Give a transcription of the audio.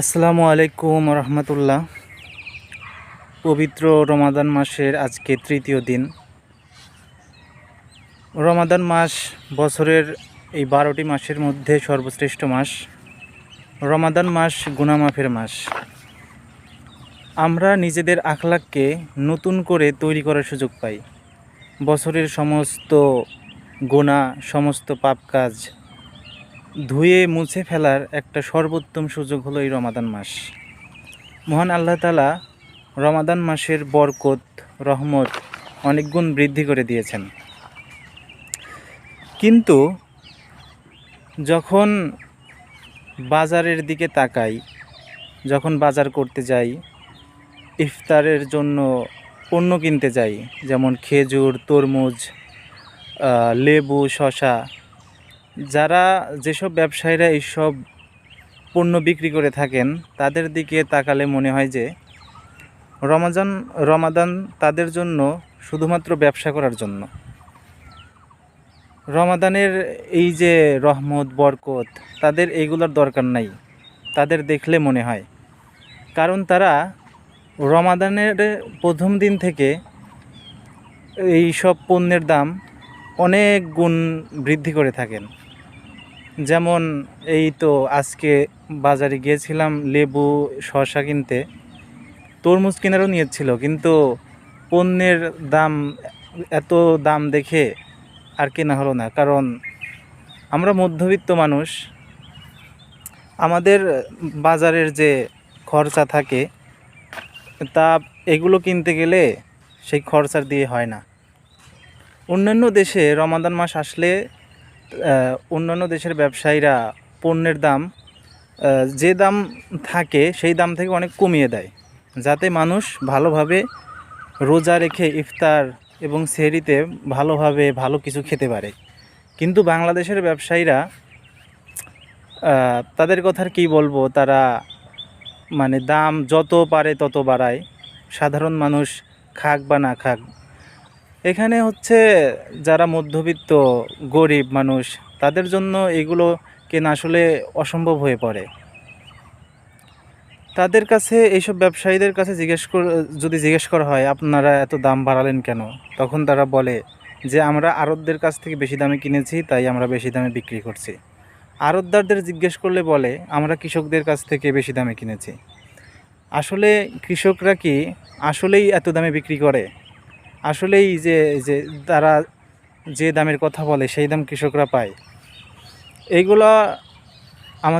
আসসালামু আলাইকুম রহমতুল্লাহ। পবিত্র রমাদান মাসের আজকে তৃতীয় দিন। রমাদান মাস বছরের এই বারোটি মাসের মধ্যে সর্বশ্রেষ্ঠ মাস। রমাদান মাস গুনামাফের মাস। আমরা নিজেদের আখলাককে নতুন করে তৈরি করার সুযোগ পাই। বছরের সমস্ত গোনা সমস্ত পাপ কাজ ধুয়ে মুছে ফেলার একটা সর্বোত্তম সুযোগ হলো এই রমাদান মাস। মহান আল্লাহ তালা রমাদান মাসের বরকত, রহমত অনেক গুণ বৃদ্ধি করে দিয়েছেন। কিন্তু যখন বাজারের দিকে তাকাই, যখন বাজার করতে যাই, ইফতারের জন্য পণ্য কিনতে যাই, যেমন খেজুর, তরমুজ লেবু শশা যারা যেসব ব্যবসায়ীরা এইসব পণ্য বিক্রি করে থাকেন, তাদের দিকে তাকালে মনে হয় যে রমাজান, রমাদান তাদের জন্য শুধুমাত্র ব্যবসা করার জন্য। রমাদানের এই যে রহমত, বরকত, তাদের এইগুলোর দরকার নাই। তাদের দেখলে মনে হয়। কারণ তারা রমাদানের প্রথম দিন থেকে এই সব পণ্যের দাম অনেক গুণ বৃদ্ধি করে থাকেন। যেমন এই তো আজকে বাজারে গিয়েছিলাম লেবু, শসা কিনতে। তরমুজ কেনারও নিয়েছিল কিন্তু পণ্যের দাম, এত দাম দেখে আর কেনা হলো না। কারণ আমরা মধ্যবিত্ত মানুষ, আমাদের বাজারের যে খরচা থাকে, তা এগুলো কিনতে গেলে সেই খরচার দিয়ে হয় না। অন্যান্য দেশে রমাদান মাস আসলে অন্যান্য দেশের ব্যবসায়ীরা পণ্যের দাম যে দাম থাকে সেই দাম থেকে অনেক কমিয়ে দেয়, যাতে মানুষ ভালোভাবে রোজা রেখে ইফতার এবং সেহরিতে ভালোভাবে ভালো কিছু খেতে পারে। কিন্তু বাংলাদেশের ব্যবসায়ীরা তাদের কথার কী বলব? তারা মানে দাম যত পারে তত বাড়ায়। সাধারণ মানুষ খাক বা না খাক এখানে হচ্ছে যারা মধ্যবিত্ত, গরিব মানুষ, তাদের জন্য এগুলো কেনা আসলে অসম্ভব হয়ে পড়ে। তাদের কাছে এইসব ব্যবসায়ীদের কাছে জিজ্ঞেস কর, যদি জিজ্ঞেস করা হয়, আপনারা এত দাম বাড়ালেন কেন? তখন তারা বলে যে, আমরা আড়তদের কাছ থেকে বেশি দামে কিনেছি, তাই আমরা বেশি দামে বিক্রি করছি। আড়তদারদের জিজ্ঞেস করলে বলে, আমরা কৃষকদের কাছ থেকে বেশি দামে কিনেছি। আসলে কৃষকরা কি আসলেই এত দামে বিক্রি করে? আসলেই যে যে তারা যে দামের কথা বলে সেই দাম কৃষকরা পায়। এইগুলা